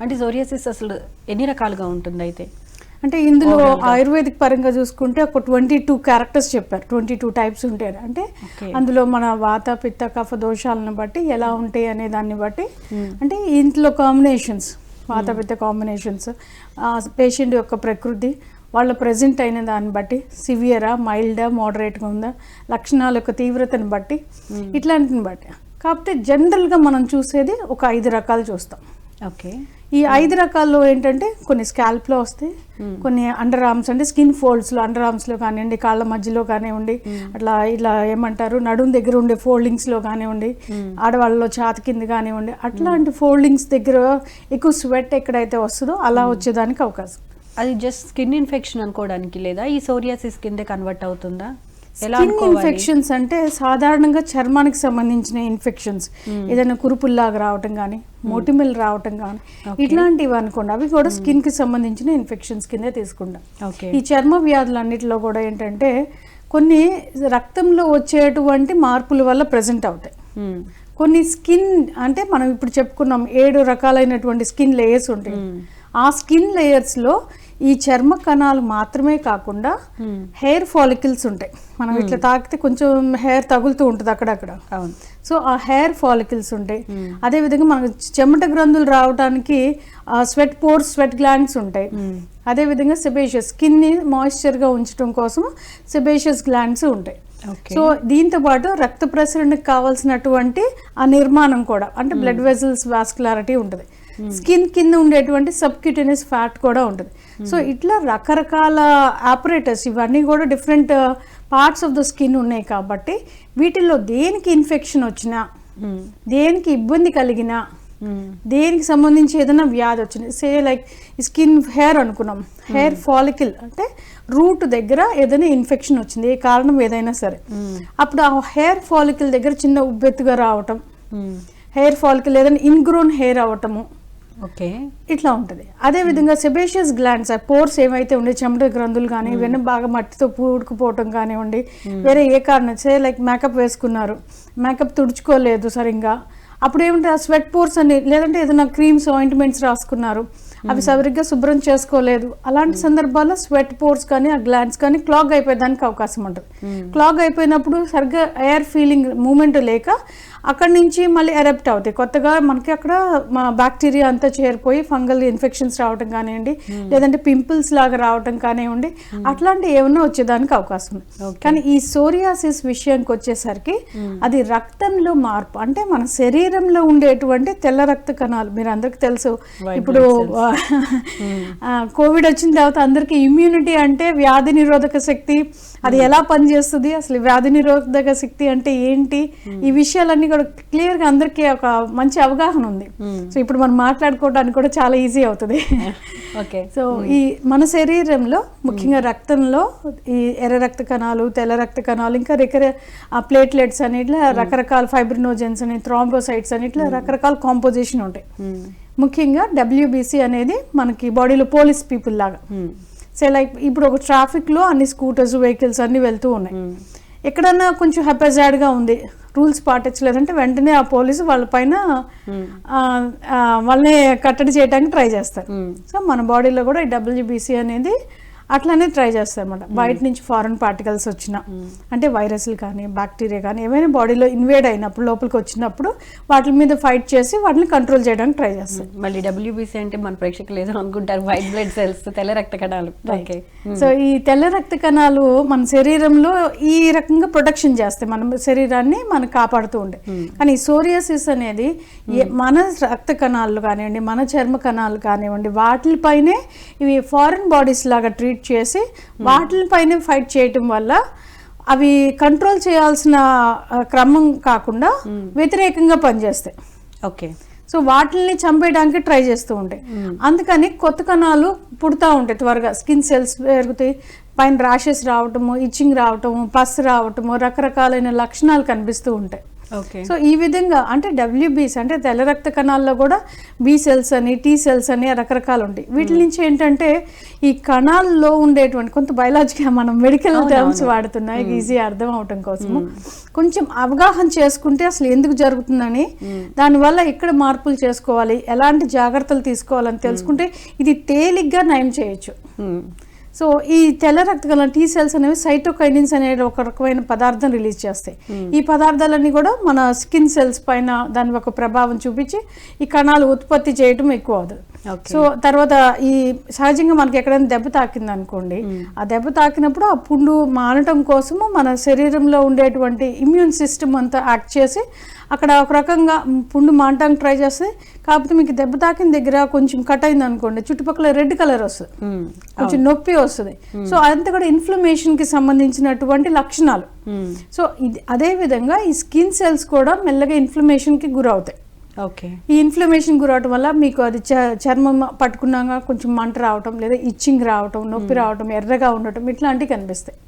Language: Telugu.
అంటే సోరియాసిస్ అసలు ఎన్ని రకాలుగా ఉంటుంది అయితే అంటే ఇందులో గా. ఆయుర్వేదిక్ పరంగా చూసుకుంటే ఒక ట్వంటీ టూ క్యారెక్టర్స్ చెప్పారు ట్వంటీ టూ టైప్స్ ఉంటాయి అంటే. అందులో మన వాత పిత్త కఫ దోషాలను బట్టి ఎలా ఉంటాయి అనే దాన్ని బట్టి Hmm. అంటే ఇంట్లో కాంబినేషన్స్ వాత పిత్త కాంబినేషన్స్ పేషెంట్ యొక్క ప్రకృతి వాళ్ళ ప్రజెంట్ అయిన దాన్ని బట్టి సివియరా మైల్డా మోడరేట్గా ఉందా లక్షణాల యొక్క తీవ్రతను బట్టి Hmm. ఇట్లాంటిని బట్టి కాకపోతే జనరల్గా మనం చూసేది ఒక ఐదు రకాలు చూస్తాం ఓకే. ఈ ఐదు రకాల్లో ఏంటంటే కొన్ని స్కాల్ప్లో వస్తాయి. కొన్ని అండర్ ఆర్మ్స్ అంటే స్కిన్ ఫోల్డ్స్లో అండర్ ఆర్మ్స్లో కానివ్వండి కాళ్ళ మధ్యలో కానివ్వండి అట్లా ఇలా ఏమంటారు నడుం దగ్గర ఉండే ఫోల్డింగ్స్లో కానివ్వండి. ఆడవాళ్ళలో ఛాతి కింద కానివ్వండి అట్లాంటి ఫోల్డింగ్స్ దగ్గర ఎక్కువ స్వెట్ ఎక్కడైతే వస్తుందో అలా వచ్చేదానికి అవకాశం. అది జస్ట్ స్కిన్ ఇన్ఫెక్షన్ అనుకోవడానికి లేదా? ఈ సోరియాసిస్ కిందే కన్వర్ట్ అవుతుందా? స్కిన్ ఇన్ఫెక్షన్స్ అంటే సాధారణంగా చర్మానికి సంబంధించిన ఇన్ఫెక్షన్స్. Hmm. ఏదైనా కురుపుల్లాగా రావటం కానీ మొటిమలు రావటం కానీ. ఇట్లాంటివి అనుకోండి. అవి కూడా స్కిన్కి సంబంధించిన ఇన్ఫెక్షన్స్ కిందే తీసుకుంటాం. ఈ చర్మ వ్యాధులన్నిటిలో కూడా ఏంటంటే కొన్ని రక్తంలో వచ్చేటువంటి మార్పుల వల్ల ప్రజెంట్ అవుతాయి. కొన్ని స్కిన్ అంటే మనం ఇప్పుడు చెప్పుకున్నాం ఏడు రకాలైనటువంటి స్కిన్ లేయర్స్ ఉంటాయి. ఆ స్కిన్ లేయర్స్లో ఈ చర్మ కణాలు మాత్రమే కాకుండా మ్మ్. హెయిర్ ఫాలికల్స్ ఉంటాయి. మనం ఇట్లా తాకితే కొంచెం హెయిర్ తగులుతూ ఉంటుంది అక్కడక్కడ. సో ఆ హెయిర్ ఫాలికల్స్ ఉంటాయి. మ్మ్. అదేవిధంగా మనకు చెమట గ్రంథులు రావడానికి స్వెట్ పోర్స్ స్వెట్ గ్లాండ్స్ ఉంటాయి. అదేవిధంగా సెబేషియస్ స్కిన్ని మాయిశ్చర్గా ఉంచడం కోసం సెబేషియస్ గ్లాండ్స్ ఉంటాయి. సో దీంతో పాటు రక్త ప్రసరణకు కావాల్సినటువంటి ఆ నిర్మాణం కూడా అంటే బ్లడ్ వెజల్స్ వాస్కులారిటీ ఉంటుంది. స్కిన్ కింద ఉండేటువంటి సబ్క్యూటేనియస్ ఫ్యాట్ కూడా ఉంటుంది సో ఇట్లా రకరకాల ఆపరేటర్స్ ఇవన్నీ కూడా different parts of the skin ఉన్నాయి కాబట్టి వీటిల్లో దేనికి ఇన్ఫెక్షన్ వచ్చినా మ్మ్. దేనికి ఇబ్బంది కలిగినా. దేనికి సంబంధించి ఏదైనా వ్యాధి వచ్చింది సే లైక్ స్కిన్ హెయిర్ అనుకున్నాం హెయిర్ ఫాలికల్ అంటే రూట్ దగ్గర ఏదైనా ఇన్ఫెక్షన్ వచ్చింది ఏ కారణం ఏదైనా సరే. అప్పుడు ఆ హెయిర్ ఫాలికల్ దగ్గర చిన్న ఉబ్బెత్తుగా రావటం. హెయిర్ ఫాలికల్ ఏదైనా ఇన్గ్రోన్ హెయిర్ అవటము ఓకే. ఇట్లా ఉంటుంది. అదే విధంగా సెబేషియస్ గ్లాండ్స్ ఆ పోర్స్ ఏవైతే ఉండే చెమట గ్రంథులు కానీ ఇవన్నీ బాగా మట్టితో పూడుకుపోవటం కానివ్వండి వేరే ఏ కారణం సే లైక్ మేకప్ వేసుకున్నారు. మేకప్ తుడుచుకోలేదు సరిగ్గా. అప్పుడు ఏమిటి ఆ స్వెట్ పోర్స్ అని లేదంటే ఏదైనా క్రీమ్స్ ఆయింట్మెంట్స్ రాసుకున్నారు. అవి సరిగ్గా శుభ్రం చేసుకోలేదు. అలాంటి సందర్భాల్లో స్వెట్ పోర్స్ కానీ ఆ గ్లాండ్స్ కానీ క్లాగ్ అయిపోయేదానికి అవకాశం ఉంటుంది. క్లాగ్ అయిపోయినప్పుడు సరిగ్గా ఎయిర్ ఫీలింగ్ మూమెంట్ లేక అక్కడి నుంచి మళ్ళీ ఎరప్ట్ అవుతాయి. కొత్తగా మనకి అక్కడ బ్యాక్టీరియా అంతా చేరిపోయి ఫంగల్ ఇన్ఫెక్షన్స్ రావటం కానివ్వండి లేదంటే పింపుల్స్ లాగా రావటం కానివ్వండి అట్లాంటి ఏమన్నా వచ్చేదానికి అవకాశం ఉంది. కానీ ఈ సోరియాసిస్ విషయానికి వచ్చేసరికి అది రక్తంలో మార్పు అంటే మన శరీరంలో ఉండేటువంటి తెల్ల రక్త కణాలు మీరు అందరికి తెలుసు. ఇప్పుడు కోవిడ్ వచ్చిన తర్వాత అందరికి ఇమ్యూనిటీ అంటే వ్యాధి నిరోధక శక్తి. అది ఎలా పనిచేస్తుంది? అసలు వ్యాధి నిరోధక శక్తి అంటే ఏంటి? ఈ విషయాలన్నీ కూడా క్లియర్గా అందరికీ ఒక మంచి అవగాహన ఉంది. సో ఇప్పుడు మనం మాట్లాడుకోవడానికి కూడా చాలా ఈజీ అవుతుంది. ఓకే సో ఈ మన శరీరంలో ముఖ్యంగా రక్తంలో ఈ ఎర్ర రక్త కణాలు తెల్ల రక్త కణాలు ఇంకా రకర ప్లేట్లెట్స్ అని ఇట్లా రకరకాల ఫైబ్రినోజెన్స్ అని థ్రాంబోసైట్స్ అని ఇట్లా రకరకాల కాంపోజిషన్ ఉంటాయి. ముఖ్యంగా డబ్ల్యూబీసీ అనేది మనకి బాడీలో పోలీస్ పీపుల్ లాగా. సే లైక్ ఇప్పుడు ఒక ట్రాఫిక్లో అన్ని స్కూటర్స్ వెహికల్స్ అన్ని వెళ్తూ ఉన్నాయి మ్మ్. ఎక్కడన్నా కొంచెం హ్యాపీజాడ్గా ఉంది రూల్స్ పాటించలేదంటే వెంటనే ఆ పోలీసు వాళ్ళ పైన ఆ, వాళ్ళని కట్టడి చేయడానికి ట్రై చేస్తారు. సో మన బాడీలో కూడా ఈ డబ్ల్యూబీసీ అనేది అట్లానే ట్రై చేస్తారు అనమాట బయట నుంచి ఫారెన్ పార్టికల్స్ వచ్చిన అంటే వైరస్లు కానీ బ్యాక్టీరియా కానీ ఏమైనా బాడీలో ఇన్వేడ్ అయినప్పుడు లోపలికి వచ్చినప్పుడు వాటి మీద ఫైట్ చేసి వాటిని కంట్రోల్ చేయడానికి ట్రై చేస్తారు. మళ్ళీ డబ్ల్యూబీసీ అంటే మన ప్రేక్షకులు ఏదో అనుకుంటారు వైట్ బ్లడ్ సెల్స్ తెల్ల రక్త కణాలు. ఓకే సో ఈ తెల్ల రక్త కణాలు మన శరీరంలో ఈ రకంగా ప్రొటెక్షన్ చేస్తాయి. మన శరీరాన్ని మనం కాపాడుతూ ఉంటాయి. కానీ సోరియాసిస్ అనేది మన రక్త కణాలు కానివ్వండి మన చర్మ కణాలు కానివ్వండి వాటిపైనే ఇవి ఫారిన్ బాడీస్ లాగా ట్రీట్ చేసి వాటిపైనే ఫైట్ చేయటం వల్ల అవి కంట్రోల్ చేయాల్సిన క్రమం కాకుండా వ్యతిరేకంగా పనిచేస్తాయి. ఓకే. సో వాటిని చంపేయడానికి ట్రై చేస్తూ ఉంటాయి. అందుకని కొత్త కణాలు పుడతా ఉంటాయి త్వరగా. స్కిన్ సెల్స్ పెరుగుతాయి పైన ర్యాషెస్ రావటము ఇచ్చింగ్ రావటము పస్ రావటము రకరకాలైన లక్షణాలు కనిపిస్తూ ఉంటాయి. సో ఈ విధంగా అంటే డబ్ల్యూబీస్ అంటే తెల్ల రక్త కణాల్లో కూడా బి సెల్స్ అని టీ సెల్స్ అని రకరకాలు ఉంటాయి. వీటి నుంచి ఏంటంటే ఈ కణాల్లో ఉండేటువంటి కొంత బయలాజికల్ మనం మెడికల్ టర్మ్స్ వాడుతున్నాయి. ఈజీ అర్థం అవటం కోసము. కొంచెం అవగాహన చేసుకుంటే అసలు ఎందుకు జరుగుతుందని దానివల్ల ఎక్కడ మార్పులు చేసుకోవాలి ఎలాంటి జాగ్రత్తలు తీసుకోవాలని తెలుసుకుంటే ఇది తేలిగ్గా నయం చేయొచ్చు. సో ఈ తెల్ల రక్త కణాలు టీ సెల్స్ అనేవి సైటోకైనిన్స్ అనే ఒక రకమైన పదార్థం రిలీజ్ చేస్తాయి. ఈ పదార్థాలన్నీ కూడా మన స్కిన్ సెల్స్ పైన దాని ఒక ప్రభావం చూపించి ఈ కణాలు ఉత్పత్తి చేయటం ఎక్కువ అవుతుంది. సో తర్వాత ఈ సహజంగా మనకి ఎక్కడైనా దెబ్బ తాకింది అనుకోండి ఆ దెబ్బ తాకినప్పుడు ఆ పుండు మానటం కోసము మన శరీరంలో ఉండేటువంటి ఇమ్యూన్ సిస్టమ్ అంతా యాక్ట్ చేసి అక్కడ ఒక రకంగా పుండు మానటానికి ట్రై చేస్తే కాకపోతే మీకు దెబ్బ తాకిన దగ్గర కొంచెం కట్ అయింది అనుకోండి చుట్టుపక్కల రెడ్ కలర్ వస్తుంది. మ్మ్. కొంచెం నొప్పి వస్తుంది. సో అదంతా కూడా ఇన్ఫ్లమేషన్కి సంబంధించినటువంటి లక్షణాలు. సో ఇది అదే విధంగా ఈ స్కిన్ సెల్స్ కూడా మెల్లగా ఇన్ఫ్లమేషన్కి గురవుతాయి. ఓకే ఈ ఇన్ఫ్లమేషన్ గురవటం వల్ల మీకు అది చర్మం పట్టుకున్నాక కొంచెం మంట రావటం లేదా ఇచ్చింగ్ రావటం నొప్పి రావటం ఎర్రగా ఉండటం ఇట్లాంటివి కనిపిస్తాయి.